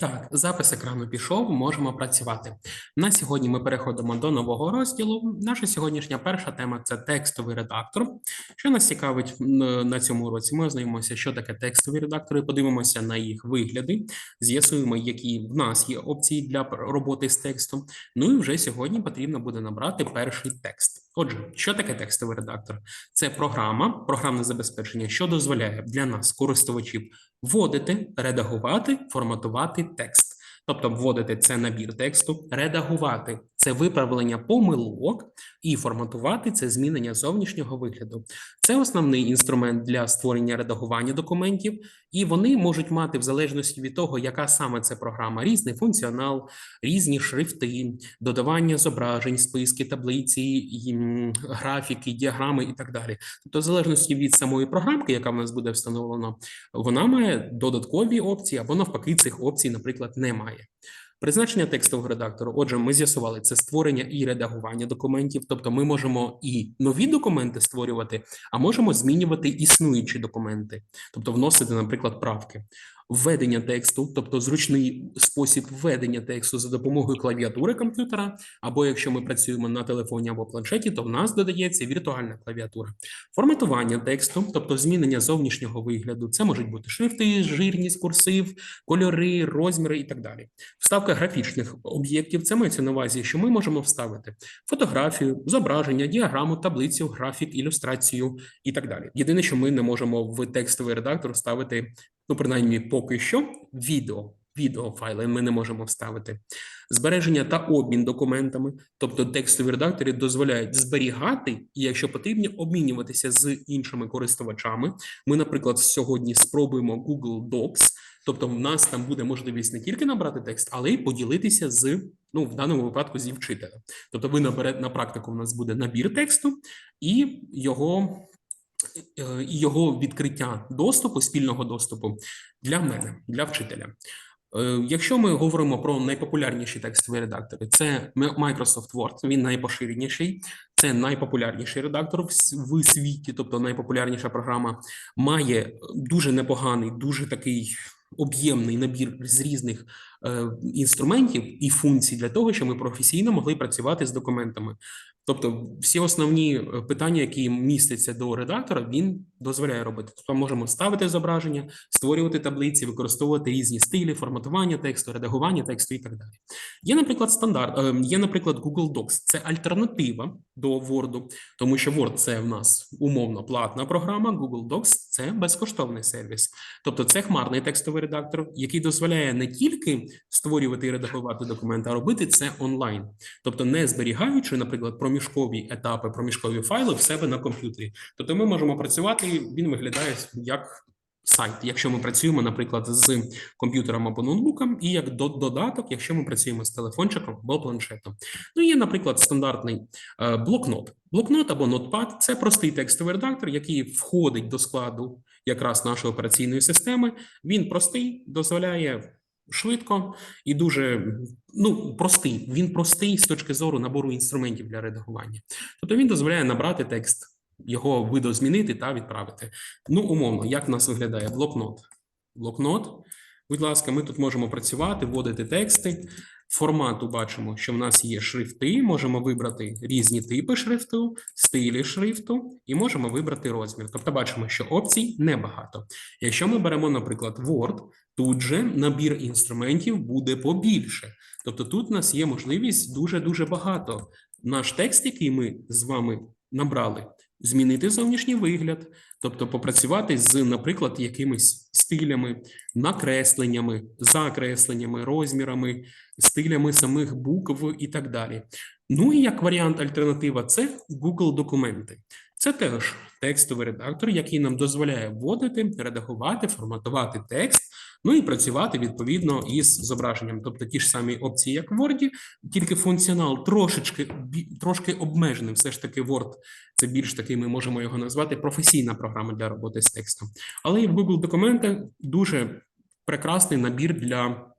Так, запис екрану пішов, можемо працювати. На сьогодні ми переходимо до нового розділу. Наша сьогоднішня перша тема це текстовий редактор. Що нас цікавить на цьому уроці? Ми ознайомимося, що таке текстові редактори, подивимося на їх вигляди, з'ясуємо, які в нас є опції для роботи з текстом. Ну і вже сьогодні потрібно буде набрати перший текст. Отже, що таке текстовий редактор? Це програма, програмне забезпечення, що дозволяє для нас, користувачів, вводити, редагувати, форматувати текст. Тобто вводити це набір тексту, редагувати це виправлення помилок, і форматувати це змінення зовнішнього вигляду. Це основний інструмент для створення редагування документів, і вони можуть мати в залежності від того, яка саме це програма, різний функціонал, різні шрифти, додавання зображень, списки, таблиці, графіки, діаграми і так далі. Тобто, в залежності від самої програмки, яка в нас буде встановлена, вона має додаткові опції або навпаки цих опцій, наприклад, немає. Призначення текстового редактора, Отже, ми з'ясували це створення і редагування документів. Тобто, ми можемо і нові документи створювати, а можемо змінювати існуючі документи, тобто вносити, наприклад, правки. Введення тексту, тобто зручний спосіб введення тексту за допомогою клавіатури комп'ютера, або якщо ми працюємо на телефоні або планшеті, то в нас додається віртуальна клавіатура. Форматування тексту, тобто змінення зовнішнього вигляду, це можуть бути шрифти, жирність, курсив, кольори, розміри і так далі. Вставка графічних об'єктів це мається на увазі, що ми можемо вставити фотографію, зображення, діаграму, таблицю, графік, ілюстрацію і так далі. Єдине, що ми не можемо в текстовий редактор вставити, ну принаймні поки що, відео. Відеофайли ми не можемо вставити. Збереження та обмін документами, тобто текстові редактори дозволяють зберігати і, якщо потрібно, обмінюватися з іншими користувачами. Ми, наприклад, сьогодні спробуємо Google Docs, тобто в нас там буде можливість не тільки набрати текст, але й поділитися з ну в даному випадку зі вчителем. Тобто, ви наберете на практику. У нас буде набір тексту і його. Е, І його відкриття доступу, спільного доступу для мене, для вчителя. Е, Якщо ми говоримо про найпопулярніші текстові редактори, це Microsoft Word, він найпоширеніший, це найпопулярніший редактор в світі, тобто найпопулярніша програма, має дуже непоганий, дуже такий об'ємний набір з різних інструментів і функцій для того, щоб ми професійно могли працювати з документами. Тобто, всі основні е, питання, які містяться до редактора, він дозволяє робити. Тобто, можемо ставити зображення, створювати таблиці, використовувати різні стилі, форматування тексту, редагування тексту і так далі. Є, наприклад, стандарт, е, є, наприклад, Google Docs. Це альтернатива до Word, тому що Word – це в нас умовно платна програма, Google Docs – це безкоштовний сервіс. Тобто, це хмарний текстовий редактор, який дозволяє не тільки створювати і редагувати документи, а робити це онлайн. Тобто, не зберігаючи, наприклад, проміжкові етапи, проміжкові файли в себе на комп'ютері. Тобто, ми можемо працювати. Він виглядає як сайт, якщо ми працюємо, наприклад, з комп'ютером або ноутбуком, і як до- додаток, якщо ми працюємо з телефончиком або планшетом. Ну, є, наприклад, стандартний е, блокнот. Блокнот або нотпад це простий текстовий редактор, який входить до складу якраз нашої операційної системи. Він простий, дозволяє швидко і дуже ну простий. Він простий з точки зору набору інструментів для редагування. Тобто він дозволяє набрати текст, його видозмінити та відправити. Ну, умовно, як в нас виглядає блокнот? Блокнот. Будь ласка, ми тут можемо працювати, вводити тексти. Формату бачимо, що в нас є шрифти. Можемо вибрати різні типи шрифту, стилі шрифту, і можемо вибрати розмір. Тобто, бачимо, що опцій небагато. Якщо ми беремо, наприклад, Word, тут же набір інструментів буде побільше. Тобто, тут у нас є можливість дуже дуже багато. Наш текст, який ми з вами набрали, змінити зовнішній вигляд, тобто попрацювати з, наприклад, якимись стилями, накресленнями, закресленнями, розмірами, стилями самих букв і так далі. Ну і як варіант альтернатива, це Google документи. Це теж текстовий редактор, який нам дозволяє вводити, редагувати, форматувати текст, ну і працювати відповідно із зображенням. Тобто ті ж самі опції, як в Word, тільки функціонал трошечки трошки обмежений. Все ж таки, Word це більш такий, ми можемо його назвати професійна програма для роботи з текстом. Але і в Google документи дуже прекрасний набір для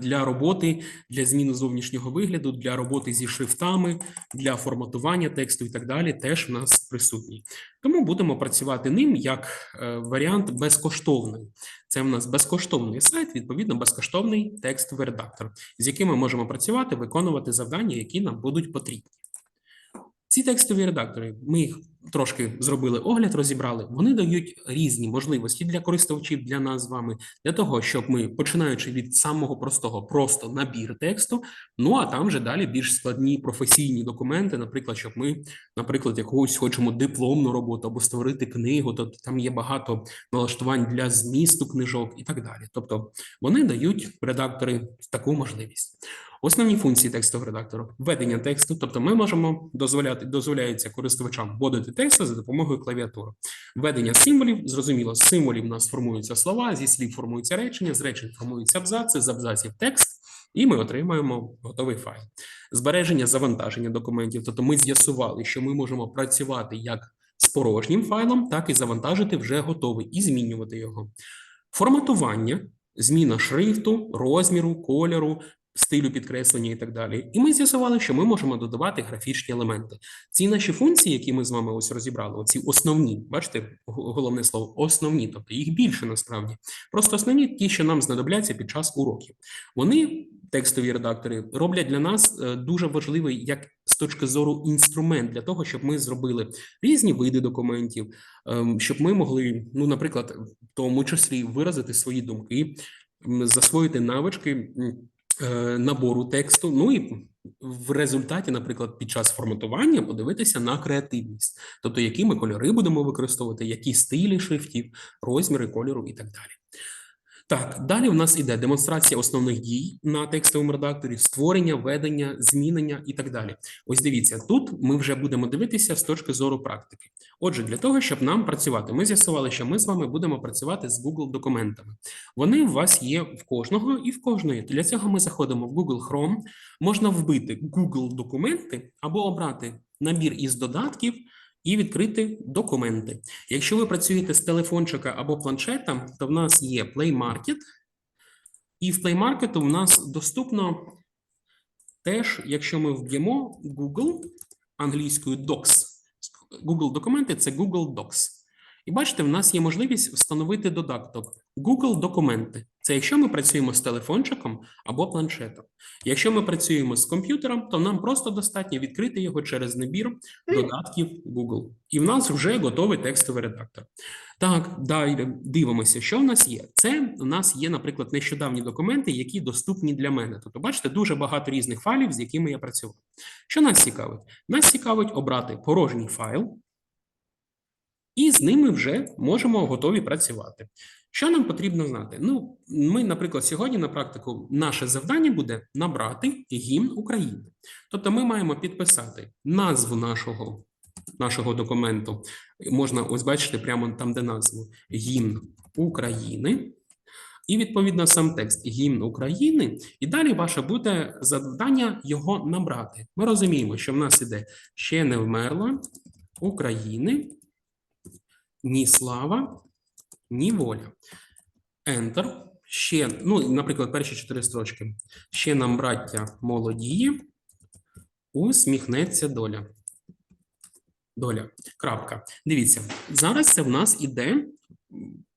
для роботи, для зміни зовнішнього вигляду, для роботи зі шрифтами, для форматування тексту і так далі, теж в нас присутній. Тому будемо працювати ним як е, варіант безкоштовний. Це в нас безкоштовний сайт, відповідно, безкоштовний текстовий редактор, з яким ми можемо працювати, виконувати завдання, які нам будуть потрібні. Ці текстові редактори, ми їх трошки зробили огляд, розібрали. Вони дають різні можливості для користувачів, для нас з вами, для того, щоб ми, починаючи від самого простого, просто набір тексту, ну а там вже далі більш складні професійні документи, наприклад, щоб ми, наприклад, якогось хочемо дипломну роботу або створити книгу, то там є багато налаштувань для змісту книжок і так далі. Тобто вони дають редактори таку можливість. Основні функції текстового редактору введення тексту, тобто ми можемо дозволяти дозволяється користувачам вводити тексти за допомогою клавіатури. Введення символів, зрозуміло, з символів у нас формуються слова, зі слів формуються речення, з речень формуються абзаци, з абзаців текст, і ми отримаємо готовий файл. Збереження завантаження документів, тобто ми з'ясували, що ми можемо працювати як з порожнім файлом, так і завантажити вже готовий і змінювати його. Форматування. Зміна шрифту, розміру, кольору, стилю підкреслення і так далі. І ми з'ясували, що ми можемо додавати графічні елементи. Ці наші функції, які ми з вами ось розібрали, оці основні, бачите, головне слово, основні, тобто їх більше насправді. Просто основні ті, що нам знадобляться під час уроків. Вони, текстові редактори, роблять для нас е, дуже важливий як з точки зору інструмент для того, щоб ми зробили різні види документів, ем, щоб ми могли, ну, наприклад, в тому числі виразити свої думки, засвоїти навички. Е, набору тексту. Ну і в результаті, наприклад, під час форматування подивитися на креативність, тобто які ми кольори будемо використовувати, які стилі шрифтів, розміри кольору і так далі. Так, далі в нас іде демонстрація основних дій на текстовому редакторі, створення, ведення, змінення і так далі. Ось дивіться, тут ми вже будемо дивитися з точки зору практики. Отже, для того, щоб нам працювати, ми з'ясували, що ми з вами будемо працювати з Google документами. Вони у вас є в кожного і в кожної. Для цього ми заходимо в Google Chrome, можна вбити Google документи або обрати набір із додатків і відкрити документи. Якщо ви працюєте з телефончика або планшета, то в нас є Play Market, і в Play Market у нас доступно теж, якщо ми вб'ємо Google англійською Docs. Google документи це Google Docs. І бачите, в нас є можливість встановити додаток Google документи. Це якщо ми працюємо з телефончиком або планшетом. Якщо ми працюємо з комп'ютером, то нам просто достатньо відкрити його через набір додатків Google. І в нас вже готовий текстовий редактор. Так, далі дивимося, що в нас є. Це у нас є, наприклад, нещодавні документи, які доступні для мене. Тобто, бачите, дуже багато різних файлів, з якими я працював. Що нас цікавить? Нас цікавить обрати порожній файл, і з ними вже можемо готові працювати. Що нам потрібно знати? Ну, ми, наприклад, сьогодні на практику наше завдання буде набрати гімн України. Тобто, ми маємо підписати назву нашого, нашого документу. Можна ось бачити прямо там, де назву гімн України. І відповідно сам текст гімн України, і далі ваше буде завдання його набрати. Ми розуміємо, що в нас іде ще не вмерла України, ні слава, ні воля. Enter. Ще, ну, наприклад, перші чотири строчки. Ще нам, браття, молодії, усміхнеться доля. Доля. Крапка. Дивіться, зараз це в нас іде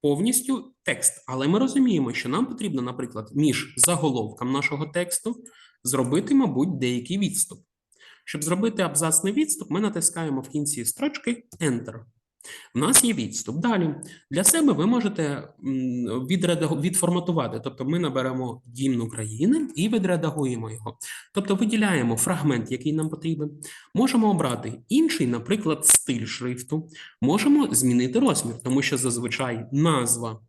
повністю текст, але ми розуміємо, що нам потрібно, наприклад, між заголовком нашого тексту зробити, мабуть, деякий відступ. Щоб зробити абзацний відступ, ми натискаємо в кінці строчки Enter. У нас є відступ. Далі для себе ви можете відформатувати. Тобто, ми наберемо гімн України і відредагуємо його. Тобто, виділяємо фрагмент, який нам потрібен. Можемо обрати інший, наприклад, стиль шрифту. Можемо змінити розмір, тому що зазвичай назва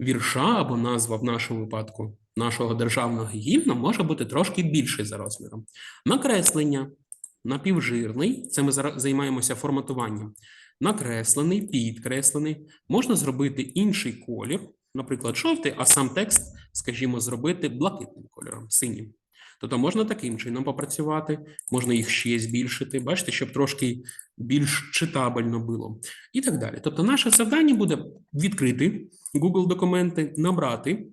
вірша або назва в нашому випадку нашого державного гімну може бути трошки більший за розміром. Накреслення напівжирний. Це ми займаємося форматуванням накреслений, підкреслений. Можна зробити інший колір, наприклад, жовтий, а сам текст, скажімо, зробити блакитним кольором, синім. Тобто можна таким чином попрацювати, можна їх ще збільшити, бачите, щоб трошки більш читабельно було. І так далі. Тобто, наше завдання буде відкрити Google документи, набрати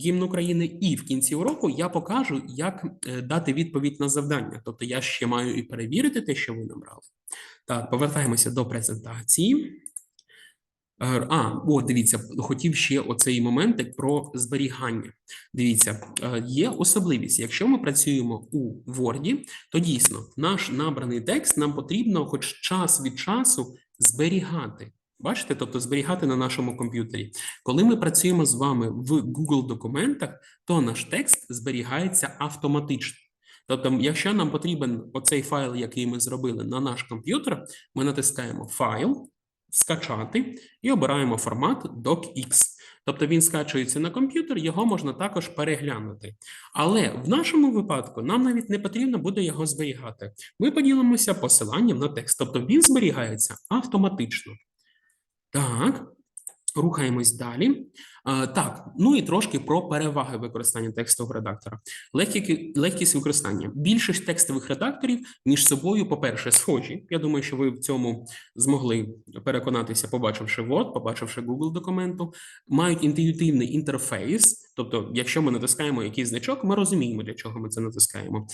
гімн України, і в кінці уроку я покажу, як е, дати відповідь на завдання. Тобто я ще маю і перевірити те, що ви набрали. Так, повертаємося до презентації. Е, А, о, дивіться, хотів ще оцей моментик про зберігання. Дивіться, е, є особливість. Якщо ми працюємо у Word, то дійсно наш набраний текст нам потрібно хоч час від часу зберігати. Бачите, тобто зберігати на нашому комп'ютері. Коли ми працюємо з вами в Google документах, то наш текст зберігається автоматично. Тобто, якщо нам потрібен оцей файл, який ми зробили на наш комп'ютер, ми натискаємо файл, скачати і обираємо формат docx. Тобто він скачується на комп'ютер, його можна також переглянути. Але в нашому випадку нам навіть не потрібно буде його зберігати. Ми поділимося посиланням на текст, тобто він зберігається автоматично. Так, рухаємось далі. А, так, ну і трошки про переваги використання текстового редактора. Легкі, легкість використання. Більшість текстових редакторів між собою, по-перше, схожі. Я думаю, що ви в цьому змогли переконатися, побачивши Word, побачивши Google документу, мають інтуїтивний інтерфейс. Тобто, якщо ми натискаємо якийсь значок, ми розуміємо, для чого ми це натискаємо.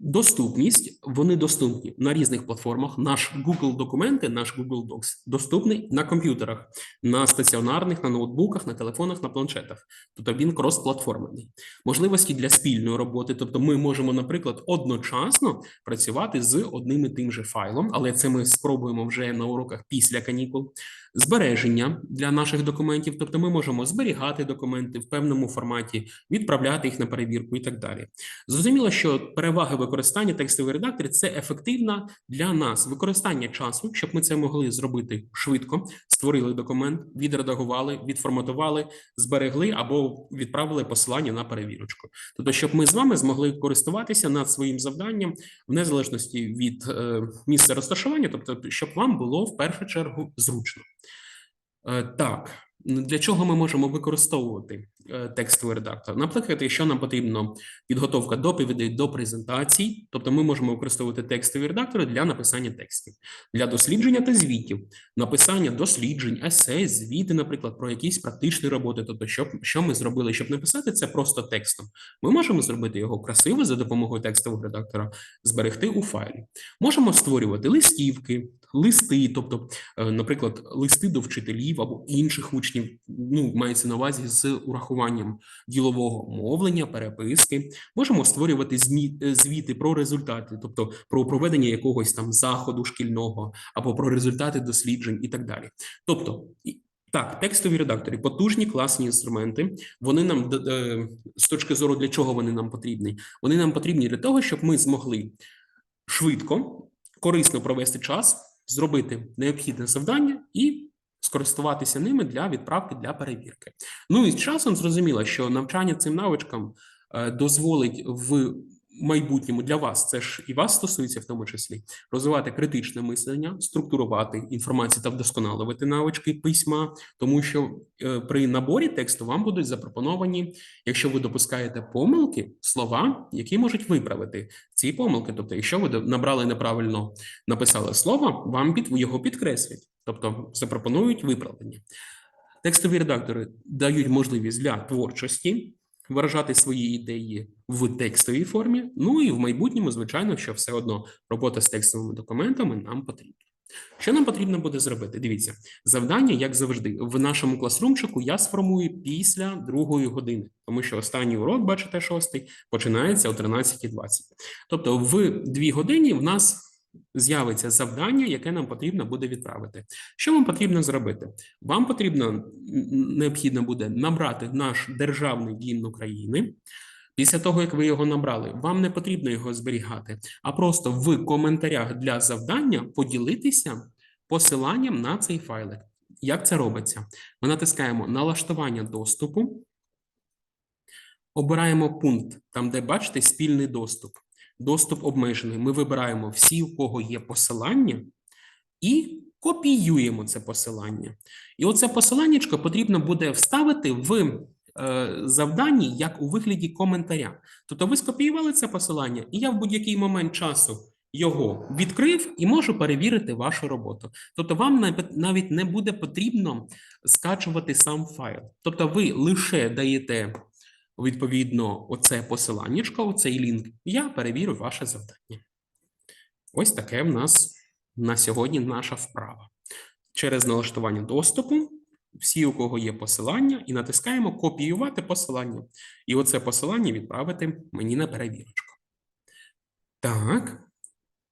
Доступність, вони доступні на різних платформах. Наш Google документи, наш Google Docs доступний на комп'ютерах, на стаціонарних, на ноутбуках, на телефонах, на планшетах. Тобто він крос-платформений. Можливості для спільної роботи. Тобто, ми можемо, наприклад, одночасно працювати з одним і тим же файлом, але це ми спробуємо вже на уроках після канікул. Збереження для наших документів, тобто ми можемо зберігати документи в певному форматі, відправляти їх на перевірку і так далі. Зрозуміло, що переваги використання текстових редакторів це ефективна для нас використання часу, щоб ми це могли зробити швидко. Створили документ, відредагували, відформатували, зберегли або відправили посилання на перевірочку. Тобто, щоб ми з вами змогли користуватися над своїм завданням в незалежності від е, місця розташування, тобто, щоб вам було в першу чергу зручно. Е, Так, для чого ми можемо використовувати текстовий редактор? Наприклад, якщо нам потрібно підготовка доповідей до презентацій, тобто ми можемо використовувати текстові редактори для написання текстів, для дослідження та звітів, написання досліджень, есей, звіти, наприклад, про якісь практичні роботи. Тобто, що, що ми зробили, щоб написати це просто текстом. Ми можемо зробити його красиво за допомогою текстового редактора, зберегти у файлі. Можемо створювати листівки, листи, тобто, е, наприклад, листи до вчителів або інших учнів, ну мається на увазі з урахуванням ділового мовлення, переписки. Можемо створювати е, звіти про результати, тобто про проведення якогось там заходу шкільного або про результати досліджень і так далі. Тобто. Так, текстові редактори, потужні класні інструменти. Вони нам е, з точки зору для чого вони нам потрібні? Вони нам потрібні для того, щоб ми змогли швидко, корисно провести час, зробити необхідне завдання і скористуватися ними для відправки для перевірки. Ну і з часом зрозуміло, що навчання цим навичкам е, дозволить в майбутньому для вас, це ж і вас стосується в тому числі, розвивати критичне мислення, структурувати інформацію та вдосконалювати навички письма, тому що е, при наборі тексту вам будуть запропоновані, якщо ви допускаєте помилки, слова, які можуть виправити ці помилки. Тобто, якщо ви набрали неправильно написали слово, вам під його підкреслять, тобто запропонують виправлення. Текстові редактори дають можливість для творчості виражати свої ідеї в текстовій формі. Ну і в майбутньому, звичайно, що все одно робота з текстовими документами нам потрібна. Що нам потрібно буде зробити? Дивіться, завдання, як завжди, в нашому класрумчику я сформую після другої години, тому що останній урок, бачите, шостий, починається о 13.20. Тобто, в дві години в нас з'явиться завдання, яке нам потрібно буде відправити. Що вам потрібно зробити? Вам потрібно необхідно буде набрати наш державний гімн України. Після того, як ви його набрали, вам не потрібно його зберігати, а просто в коментарях для завдання поділитися посиланням на цей файлик. Як це робиться? Ми натискаємо налаштування доступу, обираємо пункт, там, де бачите, спільний доступ. Доступ обмежений. Ми вибираємо всі, у кого є посилання, і копіюємо це посилання. І оце посиланнячко потрібно буде вставити в е, завданні як у вигляді коментаря. Тобто ви скопіювали це посилання, і я в будь-який момент часу його відкрив і можу перевірити вашу роботу. Тобто, вам навіть не буде потрібно скачувати сам файл. Тобто, ви лише даєте відповідно оце посиланнячко, оцей лінк, я перевірю ваше завдання. Ось таке в нас на сьогодні наша вправа. Через налаштування доступу, всі, у кого є посилання, і натискаємо копіювати посилання. І оце посилання відправити мені на перевірочку. Так,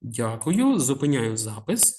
дякую. Зупиняю запис.